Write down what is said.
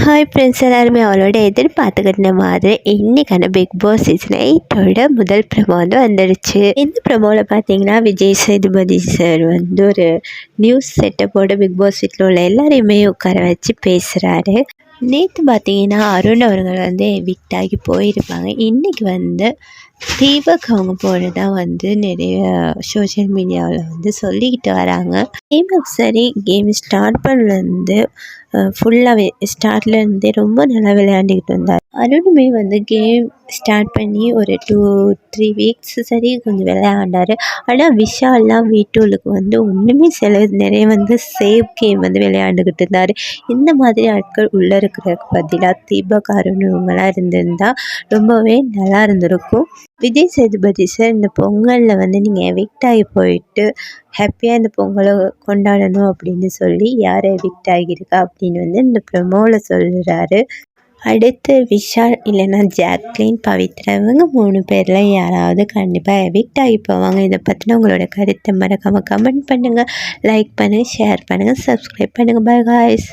Hi friends எல்லாருமே அவளோட எதிர்பார்த்துக்கிட்ட மாதிரி இன்றைக்கான பிக் பாஸ் சீசன் எயிட்டோட முதல் ப்ரமோ வந்து வந்துடுச்சு இந்த ப்ரமோவில் பார்த்தீங்கன்னா விஜய் சேதுபதி சார் வந்து ஒரு நியூஸ் செட்டப்போட பிக் பாஸ் வீட்டில் உள்ள எல்லாரையுமே உட்கார வச்சு பேசுகிறாரு நேற்று பார்த்தீங்கன்னா அருண் அவர்கள் வந்து எவிக்ட் ஆகி போயிருப்பாங்க. இன்றைக்கி வந்து தீபக் அவங்க போனதா வந்து நிறைய சோஷியல் மீடியாவில் வந்து சொல்லிக்கிட்டு வராங்க. தீபக் சரி கேம் ஸ்டார்ட் பண்ணலேருந்து ஃபுல்லாகவே ஸ்டார்ட்லேருந்தே ரொம்ப நல்லா விளையாண்டுக்கிட்டு வந்தார் அருணுமே வந்து கேம் ஸ்டார்ட் பண்ணி ஒரு டூ த்ரீ வீக்ஸ் சரி கொஞ்சம் விளையாண்டார். ஆனால் விஷால்லாம் வீட்டூலுக்கு வந்து ஒன்றுமே சில நிறைய வந்து சேவ் கேம் வந்து விளையாண்டுக்கிட்டு இருந்தார். இந்த மாதிரி ஆட்கள் உள்ளே இருக்கிறதுக்கு பதிலாக தீபக் அருண் இருந்திருந்தால் ரொம்பவே நல்லா இருந்திருக்கும். விஜய் சேதுபதி சார் இந்த பொங்கலில் வந்து நீங்கள் எவிக்ட் ஆகி போயிட்டு ஹாப்பியாக இந்த பொங்கலை கொண்டாடணும் அப்படின்னு சொல்லி யார் எவிக்ட் ஆகியிருக்கா அப்படின்னு வந்து இந்த ப்ரொமோவில் சொல்கிறாரு அடுத்து விஷால் இல்லைன்னா ஜாக்லின் பவித்ரா இவங்க மூணு பேரில் யாராவது கண்டிப்பாக எவிக்ட் ஆகி போவாங்க. இதை பற்றின உங்களோட கருத்தை மறக்காமல் கமெண்ட் பண்ணுங்கள் லைக் பண்ணுங்கள் ஷேர் பண்ணுங்கள் சப்ஸ்கிரைப் பண்ணுங்கள் பாய் காய்ஸ்